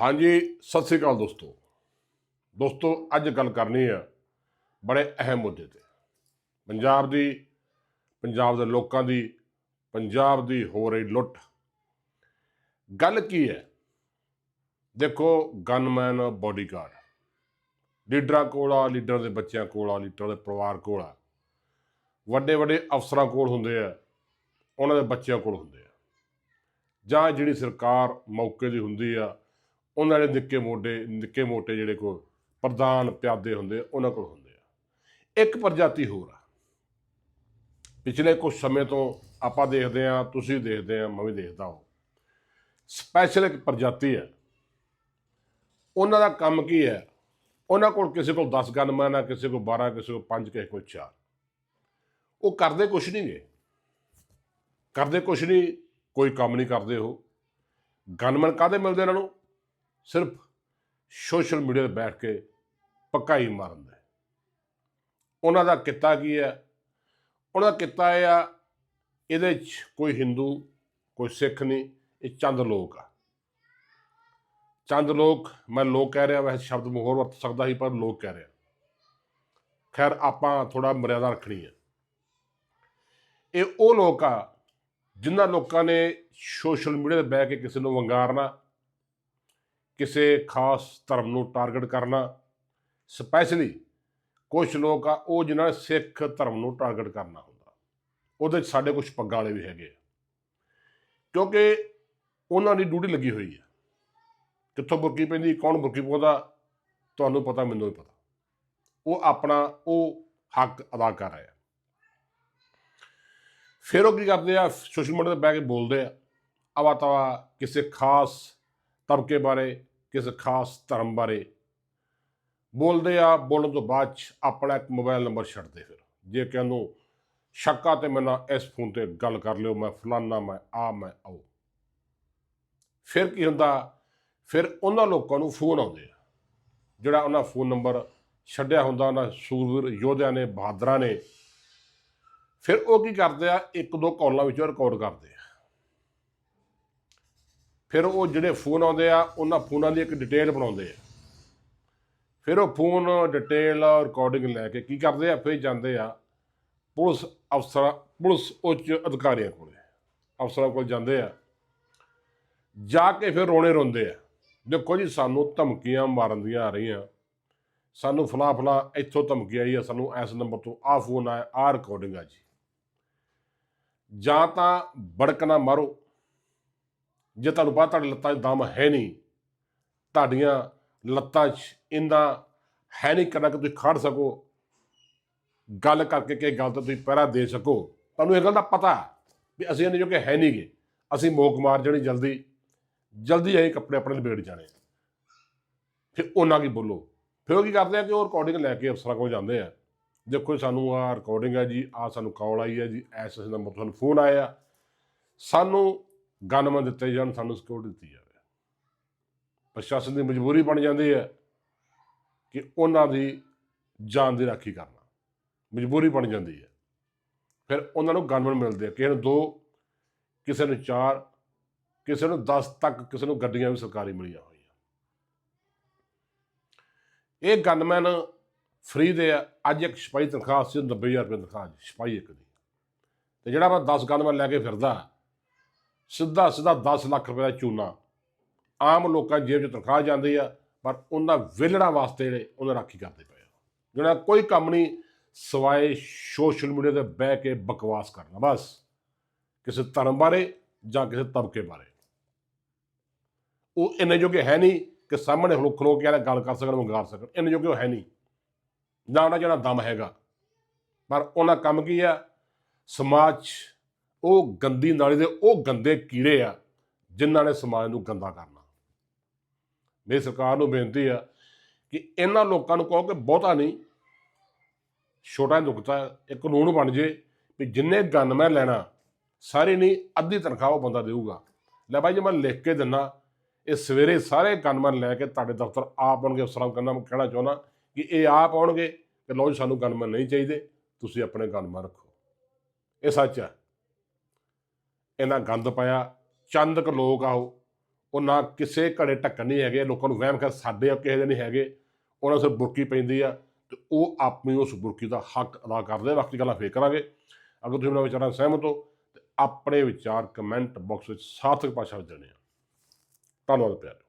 ਹਾਂਜੀ, ਸਤਿ ਸ੍ਰੀ ਅਕਾਲ ਦੋਸਤੋ। ਦੋਸਤੋ, ਅੱਜ ਗੱਲ ਕਰਨੀ ਆ ਬੜੇ ਅਹਿਮ ਮੁੱਦੇ ਤੇ। ਪੰਜਾਬ ਦੀ, ਪੰਜਾਬ ਦੇ ਲੋਕਾਂ ਦੀ, ਪੰਜਾਬ ਦੀ ਹੋ ਰਹੀ ਲੁੱਟ। ਗੱਲ ਕੀ ਹੈ? ਦੇਖੋ ਗਨਮੈਨ ਬਾਡੀਗਾਰਡ ਲੀਡਰਾਂ ਕੋਲ ਆ, ਲੀਡਰ ਦੇ ਬੱਚਿਆਂ ਕੋਲ ਆ, ਲੀਡਰ ਦੇ ਪਰਿਵਾਰ ਕੋਲ ਆ। ਵੱਡੇ ਵੱਡੇ ਅਫਸਰਾਂ ਕੋਲ ਹੁੰਦੇ ਆ, ਉਹਨਾਂ ਦੇ ਬੱਚਿਆਂ ਕੋਲ ਹੁੰਦੇ ਆ। ਜਾਂ ਜਿਹੜੀ ਸਰਕਾਰ ਮੌਕੇ ਦੀ ਹੁੰਦੀ ਆ ਉਹਨਾਂ ਦੇ ਨਿੱਕੇ ਮੋਢੇ, ਨਿੱਕੇ ਮੋਟੇ ਜਿਹੜੇ ਕੋ ਪ੍ਰਧਾਨ ਪਿਆਦੇ ਹੁੰਦੇ ਉਹਨਾਂ ਕੋਲ ਹੁੰਦੇ ਆ। ਇੱਕ ਪ੍ਰਜਾਤੀ ਹੋਰ ਆ। ਪਿਛਲੇ ਕੁਝ ਸਮੇਂ ਤੋਂ ਆਪਾਂ ਦੇਖਦੇ ਆ ਤੁਸੀਂ ਦੇਖਦੇ ਆ ਮੈਂ ਵੀ ਦੇਖਦਾ ਹਾਂ। ਸਪੈਸ਼ਲ ਇੱਕ ਪ੍ਰਜਾਤੀ ਹੈ। ਉਹਨਾਂ ਦਾ ਕੰਮ ਕੀ ਹੈ? ਉਹਨਾਂ ਕੋਲ ਕਿਸੇ ਕੋਲ 10 ਗਨਮੈਨ ਆ, ਕਿਸੇ ਕੋਲ 12 ਕਿਸੇ ਕੋਲ 5 ਕਿਸੇ ਕੋਲ 4 ਉਹ ਕਰਦੇ ਕੁਛ ਨਹੀਂ ਗੇ। ਕਰਦੇ ਕੁਛ ਨਹੀਂ, ਕੋਈ ਕੰਮ ਨਹੀਂ ਕਰਦੇ ਉਹ। ਗਨਮੈਨ ਕਾਦੇ ਮਿਲਦੇ ਇਹਨਾਂ ਨੂੰ? ਸਿਰਫ ਸੋਸ਼ਲ ਮੀਡੀਆ ਤੇ ਬੈਠ ਕੇ ਪਕਾਈ ਮਾਰਨ ਦੇ। ਉਹਨਾਂ ਦਾ ਕਿੱਤਾ ਕੀ ਹੈ? ਉਹਨਾਂ ਦਾ ਕਿੱਤਾ ਇਹ ਆ, ਇਹਦੇ 'ਚ ਕੋਈ ਹਿੰਦੂ, ਕੋਈ ਸਿੱਖ ਨਹੀਂ, ਇਹ ਚੰਦ ਲੋਕ ਆ। ਚੰਦ ਲੋਕ, ਮੈਂ ਲੋਕ ਕਹਿ ਰਿਹਾ, ਵੈਸੇ ਸ਼ਬਦ ਮੈਂ ਹੋਰ ਵਰਤ ਸਕਦਾ ਸੀ, ਪਰ ਲੋਕ ਕਹਿ ਰਿਹਾ। ਖੈਰ, ਆਪਾਂ ਥੋੜਾ ਮਰਿਆਦਾ ਰੱਖਣੀ ਹੈ। ਇਹ ਉਹ ਲੋਕ ਆ, ਜਿਨ੍ਹਾਂ ਲੋਕਾਂ ਨੇ ਸੋਸ਼ਲ ਮੀਡੀਆ ਤੇ ਬਹਿ ਕੇ ਕਿਸੇ ਨੂੰ ਵੰਗਾਰਨਾ ਕਿਸੇ ਖਾਸ ਧਰਮ ਨੂੰ ਟਾਰਗੇਟ ਕਰਨਾ। ਸਪੈਸ਼ਲੀ ਕੁਝ ਲੋਕ ਆ, ਉਹ ਜਿਨ੍ਹਾਂ ਨੇ ਸਿੱਖ ਧਰਮ ਨੂੰ ਟਾਰਗੇਟ ਕਰਨਾ ਹੁੰਦਾ। ਉਹਦੇ 'ਚ ਸਾਡੇ ਕੁਝ ਪੱਗਾਂ ਵਾਲੇ ਵੀ ਹੈਗੇ ਆ। ਕਿਉਂਕਿ ਉਹਨਾਂ ਦੀ ਡਿਊਟੀ ਲੱਗੀ ਹੋਈ ਹੈ ਕਿੱਥੋਂ ਬੁਰਕੀ ਪੈਂਦੀ, ਕੌਣ ਬੁਰਕੀ ਪਾਉਂਦਾ ਤੁਹਾਨੂੰ ਪਤਾ, ਮੈਨੂੰ ਵੀ ਪਤਾ। ਉਹ ਆਪਣਾ, ਉਹ ਹੱਕ ਅਦਾ ਕਰ ਰਿਹਾ। ਫਿਰ ਉਹ ਕੀ ਕਰਦੇ ਆ ਸੋਸ਼ਲ ਮੀਡੀਆ ਤੇ ਬਹਿ ਕੇ ਬੋਲਦੇ ਆ ਅਵਾ ਤਵਾ ਕਿਸੇ ਖਾਸ ਤਬਕੇ ਬਾਰੇ, ਕਿਸੇ ਖਾਸ ਧਰਮ ਬਾਰੇ। ਬੋਲਦੇ ਆ, ਬੋਲਣ ਤੋਂ ਬਾਅਦ ਆਪਣਾ ਇੱਕ ਮੋਬਾਈਲ ਨੰਬਰ ਛੱਡਦੇ ਫਿਰ। ਜੇ ਕਿ ਸ਼ੱਕਾ ਤੇ ਮੈਂ ਇਸ ਫੋਨ ਤੇ ਗੱਲ ਕਰ ਲਿਓ, ਮੈਂ ਫਲਾਨਾ, ਮੈਂ ਆ, ਮੈਂ ਆਓ। ਫਿਰ ਕੀ ਹੁੰਦਾ? ਫਿਰ ਉਹਨਾਂ ਲੋਕਾਂ ਨੂੰ ਫੋਨ ਆਉਂਦੇ ਆ। ਜਿਹੜਾ ਉਹਨਾਂ ਫੋਨ ਨੰਬਰ ਛੱਡਿਆ ਹੁੰਦਾ, ਉਹਨਾਂ ਸੂਰਵੀਰ ਯੋਧਿਆਂ ਨੇ, ਬਹਾਦਰਾਂ ਨੇ। ਫਿਰ ਉਹ ਕੀ ਕਰਦੇ ਆ? ਇੱਕ ਦੋ ਕਾਲਾਂ ਵਿੱਚੋਂ ਰਿਕਾਰਡ ਕਰਦੇ ਆ। ਫਿਰ ਉਹ ਜਿਹੜੇ ਫੋਨ ਆਉਂਦੇ ਆ, ਉਹਨਾਂ ਫੋਨਾਂ ਦੀ ਇੱਕ ਡਿਟੇਲ ਬਣਾਉਂਦੇ ਆ। ਫਿਰ ਉਹ ਫੋਨ ਡਿਟੇਲ ਰਿਕਾਰਡਿੰਗ ਲੈ ਕੇ ਕੀ ਕਰਦੇ ਆ, ਫਿਰ ਜਾਂਦੇ ਆ ਪੁਲਿਸ ਅਫਸਰਾਂ, ਪੁਲਿਸ ਉੱਚ ਅਧਿਕਾਰੀਆਂ ਕੋਲ। ਅਫਸਰਾਂ ਕੋਲ ਜਾਂਦੇ ਆ। ਜਾ ਕੇ ਫਿਰ ਰੋਣੇ ਰੋਂਦੇ ਆ। ਦੇਖੋ ਜੀ, ਸਾਨੂੰ ਧਮਕੀਆਂ ਮਾਰਨ ਦੀਆਂ ਆ ਰਹੀਆਂ। ਸਾਨੂੰ ਫਲਾ ਫਲਾ ਇੱਥੋਂ ਧਮਕੀ ਆਈ ਆ, ਸਾਨੂੰ ਇਸ ਨੰਬਰ ਤੋਂ ਆਹ ਫੋਨ ਆਇਆ, ਆਹ ਰਿਕਾਰਡਿੰਗ ਆ ਜੀ। ਜਾਂ ਤਾਂ ਬੜਕ ਨਾ ਮਾਰੋ। ਜੇ ਤੁਹਾਨੂੰ ਪਤਾ ਤੁਹਾਡੀ ਲੱਤਾਂ 'ਚ ਦਮ ਹੈ ਨਹੀਂ ਤੁਹਾਡੀਆਂ ਲੱਤਾਂ 'ਚ ਇੰਨਾ ਹੈ ਨਹੀਂ ਕਰਨਾ ਕਿ ਤੁਸੀਂ ਖੜ ਸਕੋ ਗੱਲ ਕਰਕੇ ਕਿ ਗੱਲ ਤਾਂ ਤੁਸੀਂ ਪਹਿਰਾ ਦੇ ਸਕੋ। ਤੁਹਾਨੂੰ ਇਹ ਗੱਲ ਦਾ ਪਤਾ ਵੀ ਅਸੀਂ ਇਹਨੇ ਜੋ ਕਿ ਹੈ ਨਹੀਂਗੇ। ਅਸੀਂ ਮੋਕ ਮਾਰ ਜਾਣੀ ਜਲਦੀ ਜਲਦੀ ਅਸੀਂ ਕੱਪੜੇ ਆਪਣੇ ਲਪੇਟ ਜਾਣੇ। ਫਿਰ ਉਹਨਾਂ ਕੀ ਬੋਲੋ? ਫਿਰ ਉਹ ਕੀ ਕਰਦੇ ਆ ਕਿ ਉਹ ਰਿਕਾਰਡਿੰਗ ਲੈ ਕੇ ਅਫਸਰਾਂ ਕੋਲ ਜਾਂਦੇ ਆ। ਦੇਖੋ ਜੀ, ਸਾਨੂੰ ਆ ਰਿਕਾਰਡਿੰਗ ਹੈ ਜੀ ਆ ਸਾਨੂੰ ਕਾਲ ਆਈ ਹੈ ਜੀ ਐਸ ਐਸ ਨੰਬਰ ਤੋਂ ਫੋਨ ਆਇਆ। ਸਾਨੂੰ ਗਨਮੈਨ ਦਿੱਤੇ ਜਾਣ, ਸਾਨੂੰ ਸਿਕਿਉਰਿਟੀ ਦਿੱਤੀ ਜਾਵੇ। ਪ੍ਰਸ਼ਾਸਨ ਦੀ ਮਜਬੂਰੀ ਬਣ ਜਾਂਦੀ ਹੈ ਕਿ ਉਹਨਾਂ ਦੀ ਜਾਨ ਦੀ ਰਾਖੀ ਕਰਨਾ। ਮਜਬੂਰੀ ਬਣ ਜਾਂਦੀ ਹੈ। ਫਿਰ ਉਹਨਾਂ ਨੂੰ ਗਨਮੈਨ ਮਿਲਦੇ ਆ। ਕਿਸੇ ਨੂੰ ਦੋ, ਕਿਸੇ ਨੂੰ ਚਾਰ, ਕਿਸੇ ਨੂੰ 10 ਤੱਕ ਕਿਸੇ ਨੂੰ ਗੱਡੀਆਂ ਵੀ ਸਰਕਾਰੀ ਮਿਲੀਆਂ ਹੋਈਆਂ। ਇਹ ਗਨਮੈਨ ਫ੍ਰੀ ਦੇ ਆ। ਅੱਜ ਇੱਕ ਸਿਪਾਹੀ ਤਨਖਾਹ ਸੀ 90000 ਰੁਪਏ ਤਨਖਾਹ ਜੀ ਸਿਪਾਹੀ ਇੱਕ ਦੀ। ਤੇ ਜਿਹੜਾ ਮੈਂ 10 ਗਨਮੈਨ ਲੈ ਕੇ ਫਿਰਦਾ ਸਿੱਧਾ ਸਿੱਧਾ 10 ਲੱਖ ਰੁਪਏ ਦਾ ਚੂਨਾ ਆਮ ਲੋਕਾਂ ਦੀ ਜੇਬ 'ਚ ਤਨਖਾਹ ਜਾਂਦੀ ਆ, ਪਰ ਉਹਨਾਂ ਵਿਲੜਾ ਵਾਸਤੇ ਜਿਹੜੇ ਉਹਨਾਂ ਰਾਖੀ ਕਰਦੇ ਪਏ ਆ। ਜਿਹੜਾ ਕੋਈ ਕੰਮ ਨਹੀਂ, ਸਵਾਏ ਸੋਸ਼ਲ ਮੀਡੀਆ ਤੇ ਬਹਿ ਕੇ ਬਕਵਾਸ ਕਰਨਾ, ਬਸ। ਕਿਸੇ ਧਰਮ ਬਾਰੇ ਜਾਂ ਕਿਸੇ ਤਬਕੇ ਬਾਰੇ। ਉਹ ਇੰਨੇ ਜੋਗੇ ਹੈ ਨਹੀਂ ਕਿ ਸਾਹਮਣੇ ਹੁਣ ਖਲੋ ਕੇ ਆ ਗੱਲ ਕਰ ਸਕਣ ਮੰਗਾਰ ਸਕਣ। ਇੰਨੇ ਜੋਗੇ ਉਹ ਹੈ ਨਹੀਂ। ਨਾ ਉਹਨਾਂ ਜਿਹੜਾ ਦਮ ਹੈਗਾ। ਪਰ ਉਹਨਾਂ ਕੰਮ ਕੀ ਆ? ਸਮਾਜ 'ਚ ਉਹ ਗੰਦੀ ਨਾਲੀ ਦੇ ਉਹ ਗੰਦੇ ਕੀੜੇ ਆ, ਜਿਨ੍ਹਾਂ ਨੇ ਸਮਾਜ ਨੂੰ ਗੰਦਾ ਕਰਨਾ। ਮੇਰੀ ਸਰਕਾਰ ਨੂੰ ਬੇਨਤੀ ਆ ਕਿ ਇਹਨਾਂ ਲੋਕਾਂ ਨੂੰ ਕਹੋ ਕਿ ਬਹੁਤਾ ਨਹੀਂ, ਛੋਟਾ ਨੁਕਤਾ, ਇੱਕ ਕਾਨੂੰਨ ਬਣ ਜੇ ਵੀ ਜਿੰਨੇ ਗਨਮੈਨ ਲੈਣਾ, ਸਾਰੇ ਨਹੀਂ, ਅੱਧੀ ਤਨਖਾਹ ਉਹ ਬੰਦਾ ਦੇਊਗਾ। ਲੈ ਭਾਈ ਜੇ, ਮੈਂ ਲਿਖ ਕੇ ਦਿੰਨਾ, ਇਹ ਸਵੇਰੇ ਸਾਰੇ ਗਨਮੈਨ ਲੈ ਕੇ ਤੁਹਾਡੇ ਦਫ਼ਤਰ ਆਪ ਆਉਣਗੇ ਅਫਸਰਾਂ ਨੂੰ ਕਹਿੰਦਾ ਮੈਂ ਕਹਿਣਾ ਚਾਹੁੰਦਾ ਕਿ ਇਹ ਆਪ ਆਉਣਗੇ ਕਿ ਲਓ ਜੀ, ਸਾਨੂੰ ਗਨਮੈਨ ਨਹੀਂ ਚਾਹੀਦੇ, ਤੁਸੀਂ ਆਪਣੇ ਗਨਮੈਨ ਰੱਖੋ। ਇਹ ਸੱਚ ਹੈ ਇਹਨਾਂ ਗੰਦ ਪਾਇਆ, ਚੰਦ ਕੁ ਲੋਕ ਆ ਉਹ ਉਹ ਨਾ ਕਿਸੇ ਘੜੇ ਢੱਕਣ ਨਹੀਂ ਹੈਗੇ, ਲੋਕਾਂ ਨੂੰ ਵਹਿਮ ਕਰ ਸਾਡੇ ਆ ਕਿਸੇ ਦੇ ਨਹੀਂ ਹੈਗੇ, ਉਹਨਾਂ ਸਿਰ ਬੁਰਕੀ ਪੈਂਦੀ ਆ, ਤੇ ਉਹ ਆਪਣੀ ਉਸ ਬੁਰਕੀ ਦਾ ਹੱਕ ਅਦਾ ਕਰਦੇ ਆ। ਬਾਕੀ ਗੱਲਾਂ ਫੇਰ ਕਰਾਂਗੇ ਅਗਰ ਤੁਸੀਂ ਮੇਰੇ ਵਿਚਾਰਾਂ ਸਹਿਮਤ ਹੋ, ਤੇ ਆਪਣੇ ਵਿਚਾਰ ਕਮੈਂਟ ਬਾਕਸ ਵਿੱਚ ਸਾਰਥਕ ਭਾਸ਼ਾ ਵਿੱਚ ਦੇਣੇ ਆ ਧੰਨਵਾਦ ਪਿਆਰੇ